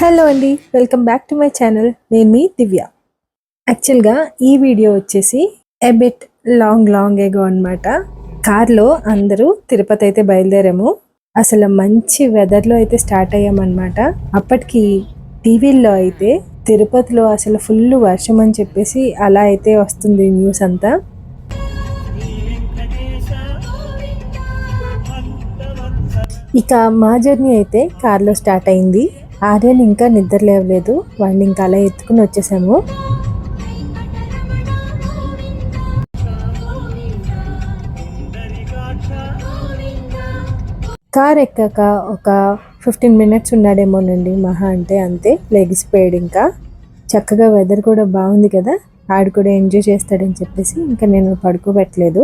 Hello అండి welcome back to my channel నేను మీ దివ్య. యాక్చువల్గా ఈ వీడియో వచ్చేసి ఎబిట్ లాంగ్ లాంగ్ ఎగో అనమాట కార్లో అందరూ తిరుపతి అయితే బయలుదేరాము. అసలు మంచి వెదర్లో అయితే స్టార్ట్ అయ్యామన్నమాట అప్పటికి టీవీల్లో అయితే తిరుపతిలో అసలు ఫుల్ వర్షం అని చెప్పేసి అలా అయితే వస్తుంది న్యూస్ అంతా. ఇక మా జర్నీ అయితే కార్లో స్టార్ట్ అయింది. ఆర్యన్ ఇంకా నిద్ర లేవలేదు. వాడిని ఇంకా అలా ఎత్తుకుని వచ్చేసాము. కార్ ఎక్కాక ఒక ఫిఫ్టీన్ మినిట్స్ ఉన్నాడేమోనండి. మహా అంటే అంతే. లెగిసిపోయాడు ఇంకా. చక్కగా వెదర్ కూడా బాగుంది కదా. ఆడు కూడా ఎంజాయ్ చేస్తాడని చెప్పేసి ఇంకా నేను పడుకోబెట్టలేదు.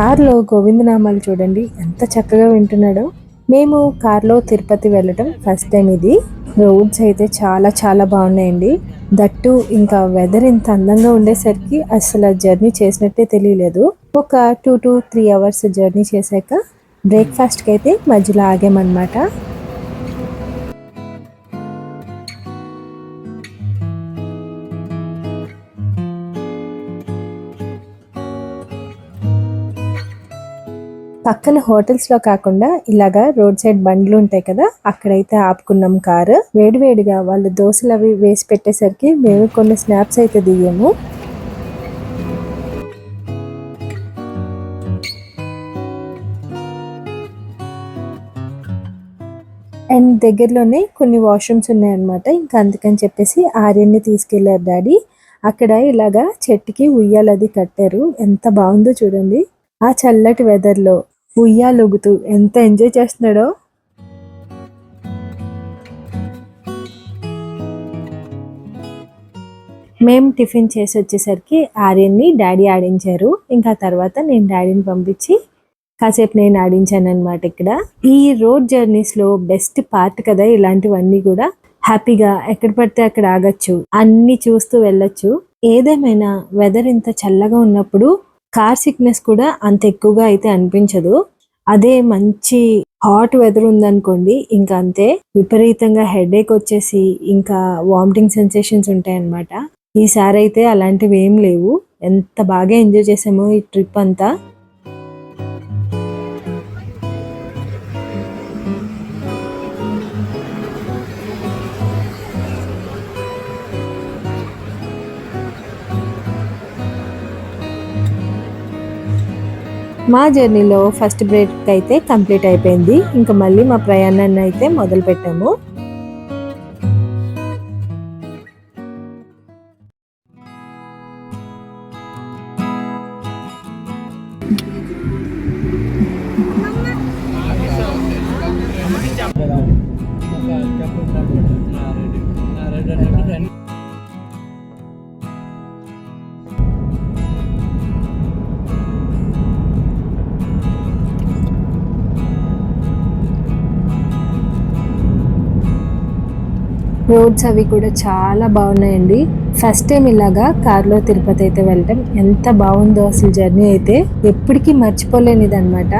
కార్లో గోవిందనామాలు చూడండి. ఎంత చక్కగా వింటున్నాడో. మేము కార్లో తిరుపతి వెళ్ళటం ఫస్ట్ టైం ఇది. రోడ్స్ అయితే చాలా చాలా బాగున్నాయండి. దట్టు ఇంకా వెదర్ ఇంత అందంగా ఉండేసరికి అసలు జర్నీ చేసినట్టే తెలియలేదు. ఒక two to three hours journey చేశాక బ్రేక్ఫాస్ట్కి అయితే మధ్యలో ఆగామన్నమాట. పక్కన హోటల్స్లో కాకుండా ఇలాగా రోడ్ సైడ్ బండ్లు ఉంటాయి కదా అక్కడైతే ఆపుకున్నాం కారు. వేడివేడిగా వాళ్ళు దోశలు అవి వేసి పెట్టేసరికి మేము కొన్ని స్నాప్స్ అయితే దిగాము. అండ్ దగ్గరలోనే కొన్ని వాష్రూమ్స్ ఉన్నాయన్నమాట. ఇంకా అందుకని చెప్పేసి ఆర్యన్ని తీసుకెళ్ళారు డాడీ. అక్కడ ఇలాగా చెట్టుకి ఉయ్యాలది కట్టారు. ఎంత బాగుందో చూడండి. ఆ చల్లటి వెదర్లో ఉయ్యాలొగుతూ ఎంత ఎంజాయ్ చేస్తున్నాడో. మేము టిఫిన్ చేసి వచ్చేసరికి ఆర్యన్ని డాడీ ఆడించారు. ఇంకా తర్వాత నేను డాడీని పంపించి కాసేపు నేను ఆడించాను అనమాట ఇక్కడ. ఈ రోడ్ జర్నీస్లో బెస్ట్ పార్ట్ కదా ఇలాంటివన్నీ కూడా. హ్యాపీగా ఎక్కడ పడితే అక్కడ ఆగచ్చు. అన్ని చూస్తూ వెళ్ళొచ్చు. ఏదేమైనా వెదర్ ఇంత చల్లగా ఉన్నప్పుడు కార్ సిక్నెస్ కూడా అంత ఎక్కువగా అయితే అనిపించదు. అదే మంచి హాట్ వెదర్ ఉందనుకోండి ఇంకా అంతే. విపరీతంగా హెడేక్ వచ్చేసి ఇంకా వామిటింగ్ సెన్సేషన్స్ ఉంటాయన్నమాట. ఈసారి అయితే అలాంటివి ఏం లేవు. ఎంత బాగా ఎంజాయ్ చేసామో ఈ ట్రిప్ అంతా. మా జర్నీలో ఫస్ట్ బ్రేక్ అయితే కంప్లీట్ అయిపోయింది. ఇంకా మళ్ళీ మా ప్రయాణాన్ని అయితే మొదలు పెట్టాము రోడ్స్ అవి కూడా చాలా బాగున్నాయండి. ఫస్ట్ టైం ఇలాగా కార్లో తిరుపతి అయితే వెళ్ళటం ఎంత బాగుందో అసలు జర్నీ అయితే ఎప్పటికీ మర్చిపోలేనిది అనమాట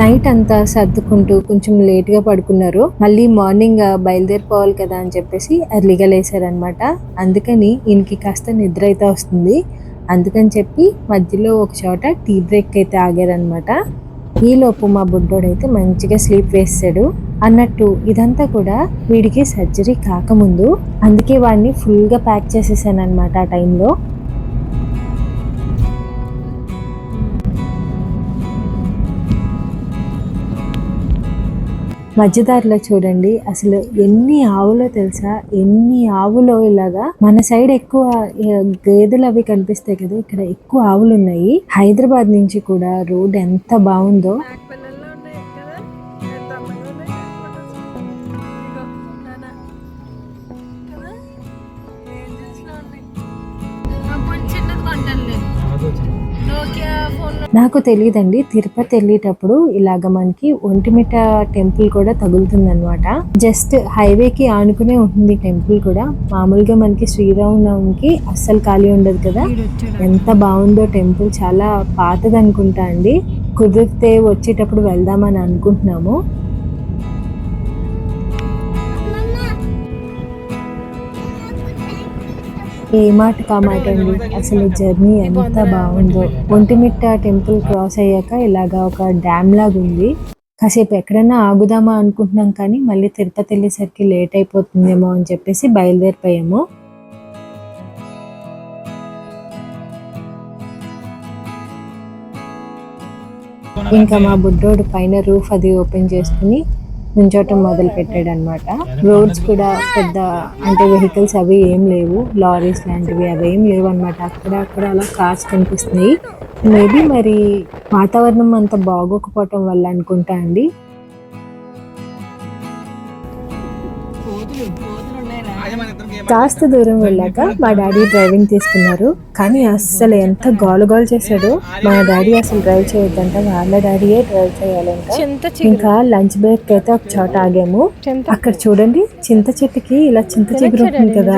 నైట్ అంతా సర్దుకుంటూ కొంచెం లేట్గా పడుకున్నారు. మళ్ళీ మార్నింగ్ బయలుదేరిపోవాలి కదా అని చెప్పేసి ఎర్లీగా లేసారనమాట అందుకని ఈయనకి కాస్త నిద్ర అయితే వస్తుంది. అందుకని చెప్పి మధ్యలో ఒక చోట టీ బ్రేక్ అయితే ఆగారనమాట ఈలోపు మా బుడ్డోడైతే మంచిగా స్లీప్ వేసాడు అన్నట్టు ఇదంతా కూడా వీడికి సర్జరీ కాకముందు. అందుకే వాడిని ఫుల్గా ప్యాక్ చేసేసాను అనమాట ఆ టైంలో. మధ్యదారిలో చూడండి అసలు ఎన్ని ఆవులో తెలుసా? ఎన్ని ఆవులో ఇలాగా? మన సైడ్ ఎక్కువ గేదెలు అవి కనిపిస్తాయి కదా ఇక్కడ ఎక్కువ ఆవులు ఉన్నాయి. హైదరాబాద్ నుంచి కూడా రోడ్ ఎంత బాగుందో. నాకు తెలియదండి తిరుపతి వెళ్ళేటప్పుడు ఇలాగ మనకి ఒంటిమిట టెంపుల్ కూడా తగులుతుంది అనమాట జస్ట్ హైవేకి ఆనుకునే ఉంటుంది టెంపుల్ కూడా. మామూలుగా మనకి శ్రీరామనవమికి అస్సలు ఖాళీ ఉండదు కదా. ఎంత బాగుందో టెంపుల్. చాలా పాతది అనుకుంటా అండి. కుదిరితే వచ్చేటప్పుడు వెళ్దామని అనుకుంటున్నాము. ఏ మాట కామాట అండి అసలు జర్నీ ఎంత బాగుందో. ఒంటిమిట్ట టెంపుల్ క్రాస్ అయ్యాక ఇలాగా ఒక డ్యామ్ లాగా ఉంది కాసేపు ఎక్కడైనా ఆగుదామా అనుకుంటున్నాం కానీ మళ్ళీ తిరుపతి వెళ్ళేసరికి లేట్ అయిపోతుందేమో అని చెప్పేసి బయలుదేరిపోయాము. ఇంకా మా బుడ్డోడు పైన రూఫ్ అది ఓపెన్ చేసుకుని నుంచోటం మొదలు పెట్టాడు అనమాట రోడ్స్ కూడా పెద్ద అంటే వెహికల్స్ అవి ఏం లేవు. లారీస్ లాంటివి అవి ఏం లేవు అనమాట అక్కడ అక్కడ అలా కార్స్ కనిపిస్తున్నాయి. మేబీ మరి వాతావరణం అంత బాగోకపోవటం వల్ల అనుకుంటా అండి. కాస్త దూరం వెళ్ళాక మా డాడీ డ్రైవింగ్ తీసుకున్నారు. కానీ అస్సలు ఎంత గోల గోల చేశాడో మా డాడీ అసలు డ్రైవ్ చేయొద్దంట. వాళ్ళ డాడీయే డ్రైవ్ చేయాలంట. ఇంకా లంచ్ బ్రేక్ అయితే ఒక చోట ఆగాము. అక్కడ చూడండి చింత చెట్టుకి ఇలా చింత చిగురు ఉంటుంది కదా.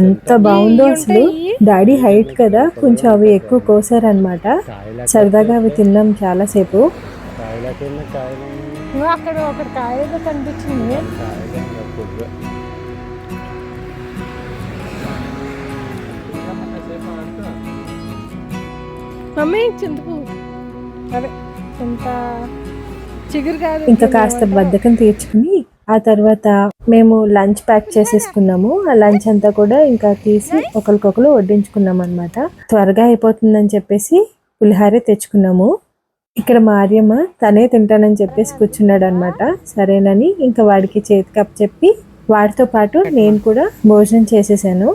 ఎంత బాగుందో అసలు. డాడీ హైట్ కదా కొంచెం అవి ఎక్కువ కోసారనమాట సరదాగా అవి తిన్నాం చాలా సేపు ఇదిగో అక్కడ ఒక కాయ ఏదో కనిపించింది. మమ్మీ అదే చింత చిగురు కాదు. ఇంకా కాస్త బద్ధకం తీర్చుకుని ఆ తర్వాత మేము లంచ్ ప్యాక్ చేసేసుకున్నాము. ఆ లంచ్ అంతా కూడా ఇంకా తీసి ఒకరికొకరు వడ్డించుకున్నాం అనమాట త్వరగా అయిపోతుందని చెప్పేసి పులిహారే తెచ్చుకున్నాము. ఇక్కడ మా ఆర్యమ్మ తనే తింటానని చెప్పేసి కూర్చున్నాడు అనమాట సరేనని ఇంకా వాడికి చేతి కప్ చెప్పి వాడితో పాటు నేను కూడా భోజనం చేసేసాను.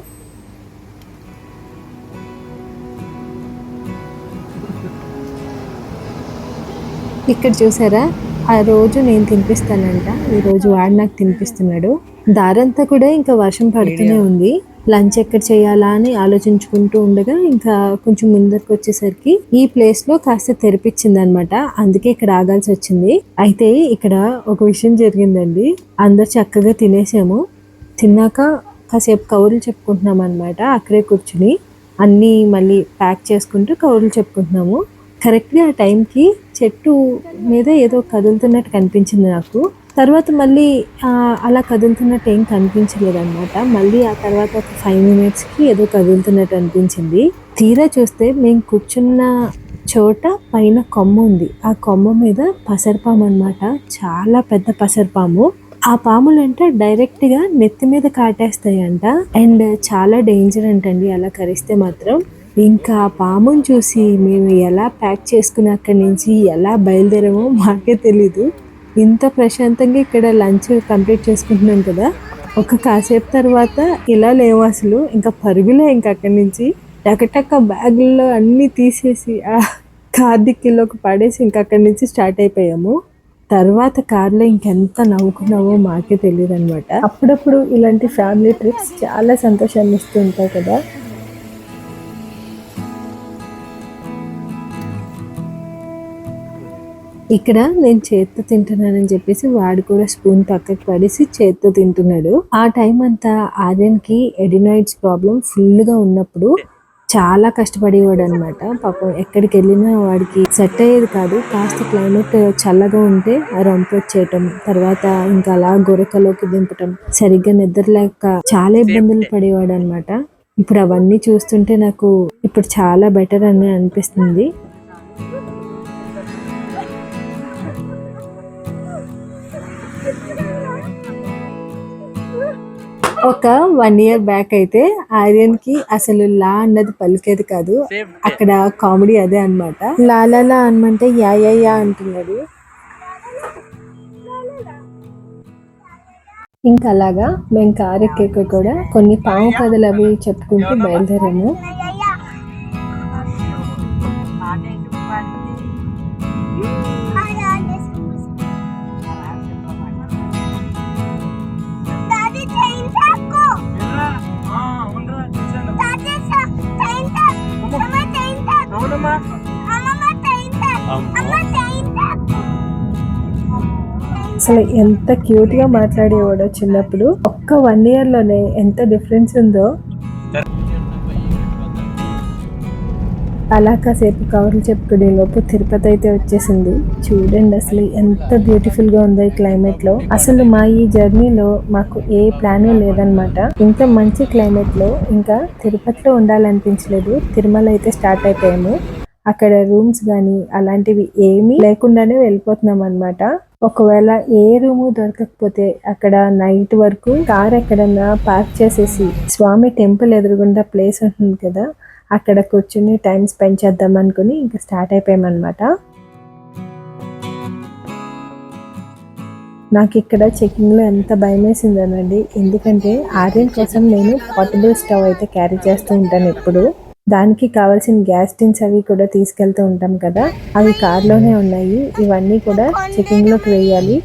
ఇక్కడ చూసారా? ఆ రోజు నేను తినిపిస్తానంట. ఈ రోజు వాడు నాకు తినిపిస్తున్నాడు. దారంతా కూడా ఇంకా వర్షం పడుతూనే ఉంది. లంచ్ ఎక్కడ చేయాలా అని ఆలోచించుకుంటూ ఉండగా ఇంకా కొంచెం ముందరికి వచ్చేసరికి ఈ ప్లేస్లో కాస్త తెరిపించింది అనమాట అందుకే ఇక్కడ ఆగాల్సి వచ్చింది. అయితే ఇక్కడ ఒక విషయం జరిగిందండి. అందరు చక్కగా తినేసాము. తిన్నాక కాసేపు కౌరులు చెప్పుకుంటున్నాం అనమాట అక్కడే కూర్చుని అన్నీ మళ్ళీ ప్యాక్ చేసుకుంటూ కౌరులు చెప్పుకుంటున్నాము. కరెక్ట్గా ఆ టైంకి చెట్టు మీద ఏదో కదులుతున్నట్టు కనిపించింది నాకు. తర్వాత మళ్ళీ అలా కదులుతున్నట్టు ఏం కనిపించలేదు అనమాట మళ్ళీ ఆ తర్వాత ఒక ఫైవ్ మినిట్స్కి ఏదో కదులుతున్నట్టు అనిపించింది. తీరా చూస్తే మేము కూర్చున్న చోట పైన కొమ్మ ఉంది. ఆ కొమ్మ మీద పసరపాము అన్నమాట. చాలా పెద్ద పసరపాము. ఆ పాములంట డైరెక్ట్గా నెత్తి మీద కాటేస్తాయంట. అండ్ చాలా డేంజర్ అంటండి అలా కరిస్తే మాత్రం. ఇంకా పామును చూసి మేము ఎలా ప్యాక్ చేసుకుని అక్కడి నుంచి ఎలా బయలుదేరామో మాకే తెలీదు. ఇంత ప్రశాంతంగా ఇక్కడ లంచ్ కంప్లీట్ చేసుకుంటున్నాం కదా. ఒక కాసేపు తర్వాత ఇలా లేవు అసలు. ఇంకా పరుగులే ఇంకా అక్కడి నుంచి. టకటక బ్యాగుల్లో అన్నీ తీసేసి ఆ కార్ డిక్కీలోకి పడేసి ఇంకా అక్కడి నుంచి స్టార్ట్ అయిపోయాము. తర్వాత కార్లో ఇంకెంత నవ్వుకున్నామో మాకే తెలియదు అనమాట అప్పుడప్పుడు ఇలాంటి ఫ్యామిలీ ట్రిప్స్ చాలా సంతోషాన్ని ఇస్తూ ఉంటాయి కదా. ఇక్కడ నేను చేత్తో తింటున్నానని చెప్పేసి వాడు కూడా స్పూన్ పక్కకి పడేసి చేత్తో తింటున్నాడు. ఆ టైం అంతా ఆర్యన్కి ఎడినాయిడ్స్ ప్రాబ్లం ఫుల్గా ఉన్నప్పుడు చాలా కష్టపడేవాడు అనమాట పాపం ఎక్కడికి వెళ్ళినా వాడికి సెట్ అయ్యేది కాదు. కాస్త క్లైమేట్ చల్లగా ఉంటే ఆ రంపు వచ్చేయటం తర్వాత ఇంకా అలా గొరకలోకి దింపటం సరిగ్గా నిద్రలేక చాలా ఇబ్బందులు పడేవాడు అనమాట ఇప్పుడు అవన్నీ చూస్తుంటే నాకు ఇప్పుడు చాలా బెటర్ అని అనిపిస్తుంది. ఒక వన్ ఇయర్ బ్యాక్ అయితే ఆర్యన్కి అసలు లా అన్నది పలికేది కాదు. అక్కడ కామెడీ అదే అన్నమాట. లా లా లా అనమంటే యా యా యా అంటున్నాడు. ఇంకా అలాగా మేము కారు ఎక్కాక కూడా కొన్ని పాము కథలు అవి చెప్పుకుంటూ బయలుదేరాము. అసలు ఎంత క్యూట్గా మాట్లాడేవాడో చిన్నప్పుడు. ఒక్క వన్ ఇయర్లోనే ఎంత డిఫరెన్స్ ఉందో. అలా కాసేపు కవర్లు చెప్పుకునే లోపు తిరుపతి అయితే వచ్చేసింది. చూడండి అసలు ఎంత బ్యూటిఫుల్గా ఉందో ఈ క్లైమేట్లో. అసలు మా ఈ జర్నీలో మాకు ఏ ప్లాన్ లేదనమాట ఇంత మంచి క్లైమేట్లో ఇంకా తిరుపతిలో ఉండాలనిపించలేదు. తిరుమల అయితే స్టార్ట్ అయిపోయాము. అక్కడ రూమ్స్ కానీ అలాంటివి ఏమీ లేకుండానే వెళ్ళిపోతున్నాం అనమాట ఒకవేళ ఏ రూము దొరకకపోతే అక్కడ నైట్ వరకు కార్ ఎక్కడన్నా పార్క్ చేసేసి స్వామి టెంపుల్ ఎదురుగుండా ప్లేస్ ఉంటుంది కదా అక్కడ కూర్చుని టైం స్పెండ్ చేద్దాం అనుకుని ఇంకా స్టార్ట్ అయిపోయామన్నమాట. నాకు ఇక్కడ చెక్కింగ్లో ఎంత భయం వేసిందనండి. ఎందుకంటే ఆర్యన్ కోసం నేను పోర్టబుల్ స్టవ్ అయితే క్యారీ చేస్తూ ఉంటాను ఎప్పుడు. దానికి కావాల్సిన గ్యాస్ టిన్స్ అవి కూడా తీసుకెళ్తూ ఉంటాం కదా. అవి కార్లోనే ఉన్నాయి. ఇవన్నీ కూడా చెకింగ్లోకి వేయాలి.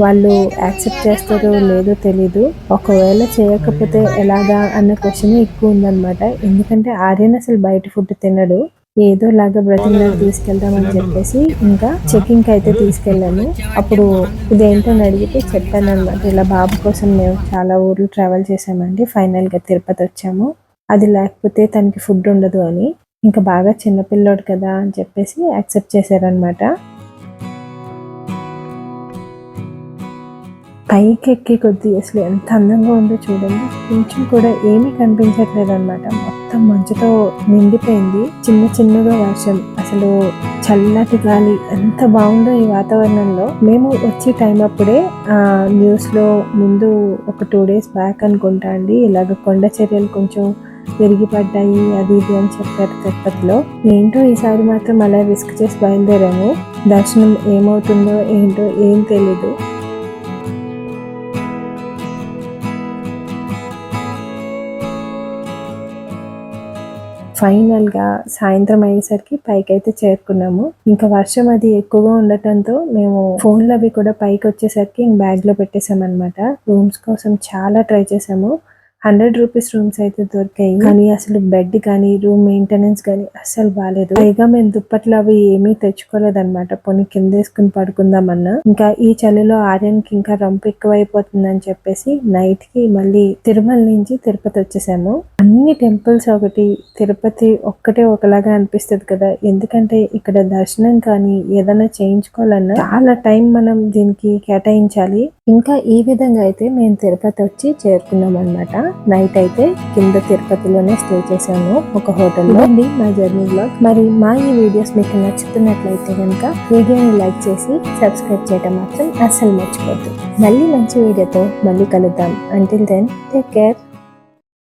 వాళ్ళు యాక్సెప్ట్ చేస్తారో లేదో తెలీదు. ఒకవేళ చేయకపోతే ఎలాగా అన్న క్వశ్చన్ ఎక్కువ ఉందన్నమాట. ఎందుకంటే ఆర్యన్ అసలు బయట ఫుడ్ తినడు. ఏదో లాగా బ్రతిమలాగా తీసుకెళ్దామని చెప్పేసి ఇంకా చెకింగ్కి అయితే తీసుకెళ్ళాము అప్పుడు ఇదేంటని అడిగితే చెప్పాను అనమాట ఇలా బాబు కోసం మేము చాలా ఊర్లు ట్రావెల్ చేసామండి ఫైనల్గా తిరుపతి వచ్చాము. అది లేకపోతే తనకి ఫుడ్ ఉండదు అని. ఇంకా బాగా చిన్నపిల్లోడు కదా అని చెప్పేసి యాక్సెప్ట్ చేశారనమాట పైకి ఎక్కి కొద్ది అసలు ఎంత అందంగా ఉందో చూడండి. కొంచెం కూడా ఏమీ కనిపించట్లేదు అనమాట మొత్తం మంచుతో నిండిపోయింది. చిన్న చిన్నగా వర్షం. అసలు చల్లటి గాలి. ఎంత బాగుందో ఈ వాతావరణంలో. మేము వచ్చే టైం అప్పుడే ఆ న్యూస్లో ముందు ఒక టూ డేస్ బ్యాక్ అనుకుంటా అండి. ఇలాగ కొండ చర్యలు కొంచెం విరిగిపడ్డాయి అది ఇది అని చెప్పారు తిరుపతిలో. ఏంటో ఈసారి మాత్రం అలా రిస్క్ చేసి బయలుదేరాము. దర్శనం ఏమవుతుందో ఏంటో ఏం తెలీదు. ఫైనల్గా సాయంత్రం అయ్యేసరికి పైకి అయితే చేరుకున్నాము. ఇంకా వర్షం అది ఎక్కువగా ఉండటంతో మేము ఫోన్లు అవి కూడా పైకి వచ్చేసరికి బ్యాగ్లో పెట్టేసాం అనమాట రూమ్స్ కోసం చాలా ట్రై చేసాము. హండ్రెడ్ రూపీస్ రూమ్స్ అయితే దొరికాయి. కానీ అసలు బెడ్ కానీ రూమ్ మెయింటెనెన్స్ కానీ అస్సలు బాగాలేదు పైగా మేము దుప్పట్లు అవి ఏమీ తెచ్చుకోలేదన్నమాట. పోనీ కింద వేసుకుని పడుకుందామన్నా. ఇంకా ఈ చలిలో ఆర్యన్కి ఇంకా రంపు ఎక్కువైపోతుందని చెప్పేసి నైట్కి మళ్ళీ తిరుమల నుంచి తిరుపతి వచ్చేసాము. అన్ని టెంపుల్స్ ఒకటి తిరుపతి ఒక్కటే ఒకలాగా అనిపిస్తుంది కదా. ఎందుకంటే ఇక్కడ దర్శనం కానీ ఏదైనా చేయించుకోవాలన్నా చాలా టైం మనం దీనికి కేటాయించాలి. ఇంకా ఈ విధంగా అయితే మేము తిరుపతి వచ్చి చేరుకున్నాం అనమాట నైట్ అయితే కింద తిరుపతిలోనే స్టే చేసాము ఒక హోటల్లో. అండి మా జర్నీ బ్లాగ్. మరి మా ఈ వీడియోస్ మీకు నచ్చుతున్నట్లయితే కనుక వీడియోని లైక్ చేసి సబ్స్క్రైబ్ చేయడం మాత్రం అస్సలు మర్చిపోద్దు. మళ్ళీ మంచి వీడియోతో మళ్ళీ కలుద్దాం. Until then take care